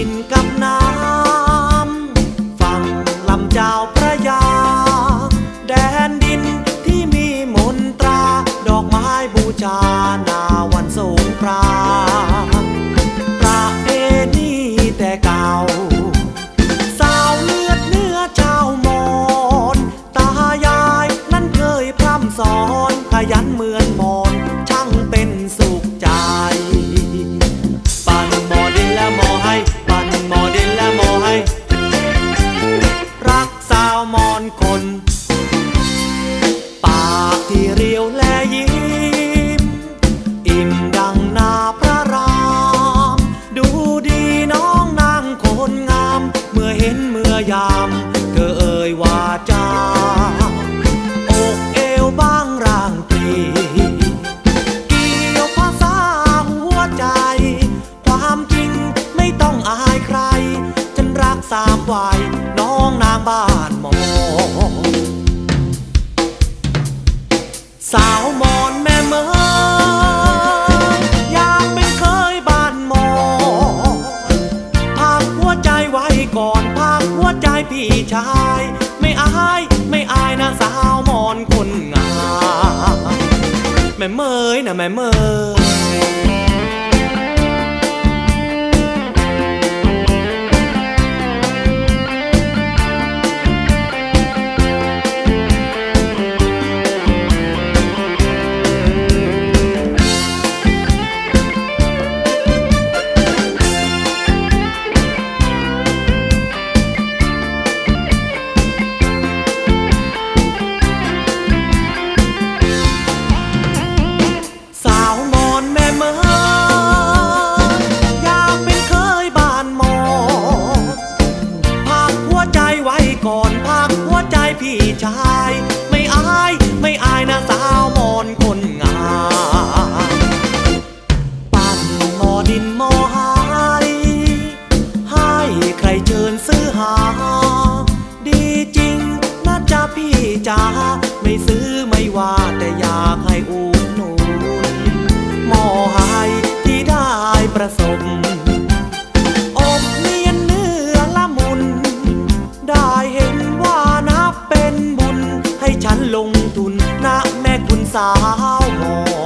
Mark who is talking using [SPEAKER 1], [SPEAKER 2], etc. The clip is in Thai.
[SPEAKER 1] in คนงาม เมื่อเห็นเมื่อยาม เธอเอ่ยว่าจาอกเอวบ้างร่างตีเกี่ยวภาษาหัวใจ ความจริงไม่ต้องอายใคร ฉันรักสามวัยน้องนางบ้านหมอสาว หัวใจพี่ชาย ไม่อายไม่อายนะสาวมอนคนงามแม่เมยนะแม่เมย ก่อนพักหัวใจพี่ชาย ไม่อายไม่อายนะสาวมอนคนงามปั้นหมอดินหมอหายให้ใครเชิญซื้อหา ดีจริงนะจ๊ะพี่จ๋าไม่ซื้อไม่ว่าแต่อยากให้อุดหนุนหมอหายที่ได้ประสบ ฉันลงทุนนะแม่คุณสาวหอ